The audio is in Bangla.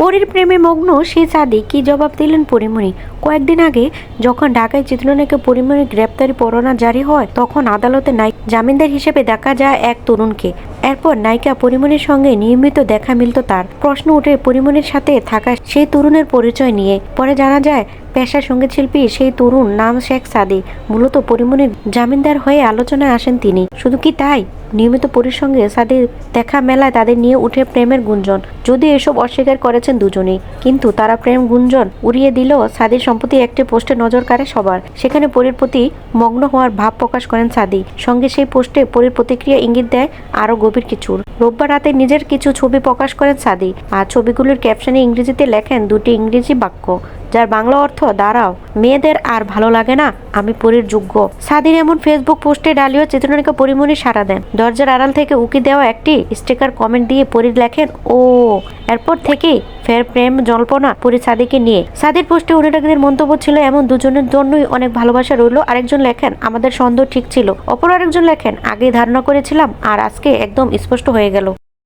পরীর প্রেমে মগ্ন সেই চাঁদে কি জবাব দিলেন পরিমণি? কয়েকদিন আগে যখন ঢাকায় চিত্রনায়িকা পরিমণি গ্রেপ্তারি পরোয়ানা জারি হয়, তখন আদালতে নায়ক জামিনদার হিসেবে দেখা যায় এক তরুণকে। এরপর নায়িকা পরিমণির সঙ্গে নিয়মিত দেখা মিলত তার। প্রশ্ন উঠে পরিমণির সাথে থাকা সেই তরুণের পরিচয় নিয়ে। পরে জানা যায়, পেশার সংগীত শিল্পী সেই তরুণ নাম শেখ সাদি। মূলত পরিমণির জামিনদার হয়ে আলোচনায় আসেন তিনি। শুধু কি তাই? নিয়মিত পরির সঙ্গে সাদির দেখা মেলায় তাদের নিয়ে উঠে প্রেমের গুঞ্জন। যদি এসব অস্বীকার করেছেন দুজনেই, কিন্তু তারা প্রেম গুঞ্জন উড়িয়ে দিলেও সাদির সম্প্রতি একটি পোস্টে নজর কাড়ে সবার। সেখানে পরীর প্রতি মগ্ন হওয়ার ভাব প্রকাশ করেন সাদি। সঙ্গে সেই পোস্টে পরীর প্রতিক্রিয়া ইঙ্গিত দেয় আরও গভীর কিছুর। রোববার রাতে নিজের কিছু ছবি প্রকাশ করেন সাদি, আর ছবিগুলোর ক্যাপশনে ইংরেজিতে লেখেন দুটি ইংরেজি বাক্য। যার বাংলা অর্থ, দাঁড়াও, মেয়েদের আর ভালো লাগে না, আমি পরীর যোগ্য। সাদির এমন ফেসবুক পোস্টে ডালিও চিত্রনায়িকা পরিমণি সারা দেন। দরজার আড়াল থেকে উকি দেওয়া একটি স্টিকার কমেন্ট দিয়ে পরীর লেখেন, ও। এরপর থেকেই ফের প্রেম, জল্পনা পরি সাদিকে নিয়ে। সাদির পোস্টে অনুরাগীদের মন্তব্য ছিল এমন, দুজনের জন্যই অনেক ভালোবাসা রইল। আরেকজন লেখেন, আমাদের সন্দেহ ঠিক ছিল। অপর আরেকজন লেখেন, আগেই ধারণা করেছিলাম আর আজকে একদম স্পষ্ট হয়ে গেল।